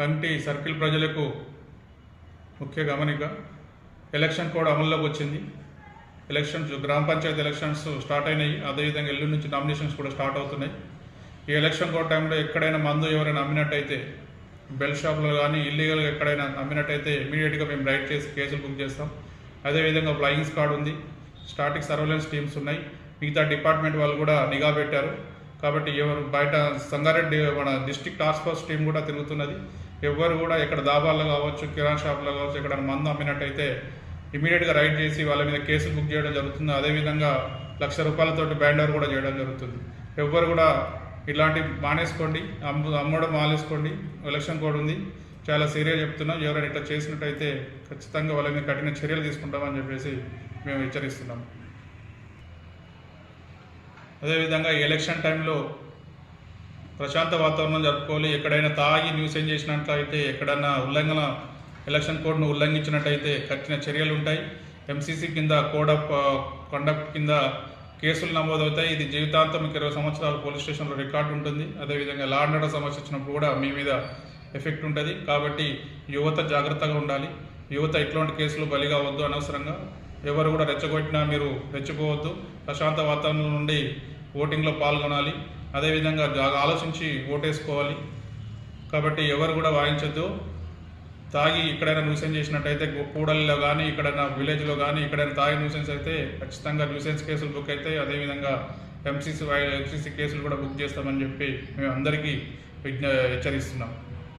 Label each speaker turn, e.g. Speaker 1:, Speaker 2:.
Speaker 1: Committee circle ప్రజలకు ముఖ్య గమనిక. ఎలక్షన్ కోడ్ అమల్లోకి వచ్చింది. ఎలక్షన్స్ గ్రామ పంచాయతీ ఎలక్షన్స్ స్టార్ట్ అయినాయి. అదేవిధంగా ఎల్లుండి నుంచి నామినేషన్స్ కూడా స్టార్ట్ అవుతున్నాయి. ఈ ఎలక్షన్ కోడ్ టైంలో ఎక్కడైనా మందు ఎవరైనా అమ్మినట్టయితే బెల్ షాప్లో కానీ ఇల్లీగల్గా ఎక్కడైనా అమ్మినట్టయితే ఇమీడియట్గా మేము రైడ్ చేసి కేసులు బుక్ చేస్తాం. అదేవిధంగా ఫ్లయింగ్ స్క్వాడ్ ఉంది. స్టాటిక్ సర్వేలెన్స్ టీమ్స్ ఉన్నాయి. మిగతా డిపార్ట్మెంట్ వాళ్ళు కూడా నిఘా పెట్టారు. కాబట్టి ఎవరు బయట సంగారెడ్డి మన డిస్ట్రిక్ట్ టాస్క్ ఫోర్స్ టీం కూడా తిరుగుతున్నది. ఎవరు కూడా ఎక్కడ దాబాల్లో కావచ్చు కిరాణా షాప్లో కావచ్చు ఎక్కడ మందు అమ్మినట్టయితే ఇమీడియట్గా రైడ్ చేసి వాళ్ళ మీద కేసు బుక్ చేయడం జరుగుతుంది. అదేవిధంగా లక్ష రూపాయలతోటి బ్యాండర్ కూడా చేయడం జరుగుతుంది. ఎవ్వరు కూడా ఇలాంటి మానేసుకోండి అమ్ము అమ్మడం మానేసుకోండి. ఎలక్షన్ కోడ్ ఉంది. చాలా సీరియస్ చెప్తున్నాం. ఎవరైనా ఇట్లా చేసినట్టయితే ఖచ్చితంగా వాళ్ళ మీద కఠిన చర్యలు తీసుకుంటామని చెప్పేసి మేము హెచ్చరిస్తున్నాం. అదేవిధంగా ఈ ఎలక్షన్ టైంలో ప్రశాంత వాతావరణం జరుపుకోవాలి. ఎక్కడైనా తాగి న్యూసెన్స్ చేసినట్లయితే ఎక్కడైనా ఉల్లంఘన ఎలక్షన్ కోడ్ను ఉల్లంఘించినట్టయితే కఠిన చర్యలు ఉంటాయి. ఎంసీసీ కింద కోడ్ ఆఫ్ కండక్ట్ కింద కేసులు నమోదవుతాయి. ఇది జీవితాంతం ఇరవై సంవత్సరాలు పోలీస్ స్టేషన్లో రికార్డు ఉంటుంది. అదేవిధంగా లా అండ్ ఆర్డర్ సమస్య వచ్చినప్పుడు కూడా మీ మీద ఎఫెక్ట్ ఉంటుంది. కాబట్టి యువత జాగ్రత్తగా ఉండాలి. యువత ఇట్లాంటి కేసులు బలిగా వద్దు అనవసరంగా. ఎవరు కూడా రెచ్చగొట్టినా మీరు రెచ్చిపోవద్దు. ప్రశాంత వాతావరణం నుండి ఓటింగ్లో పాల్గొనాలి. అదేవిధంగా జాగా ఆలోచించి ఓటేసుకోవాలి. కాబట్టి ఎవరు కూడా వాయించొద్దు. తాగి ఎక్కడైనా న్యూసెన్స్ చేసినట్టయితే కూడలిలో కానీ ఇక్కడైనా విలేజ్లో కానీ ఎక్కడైనా తాగి న్యూసెన్స్ అయితే ఖచ్చితంగా న్యూసెన్స్ కేసులు బుక్ అయితే అదేవిధంగా ఎంసీసీ ఎంసీసీ కేసులు కూడా బుక్ చేస్తామని చెప్పి మేము అందరికీ విజ్ఞ హెచ్చరిస్తున్నాం.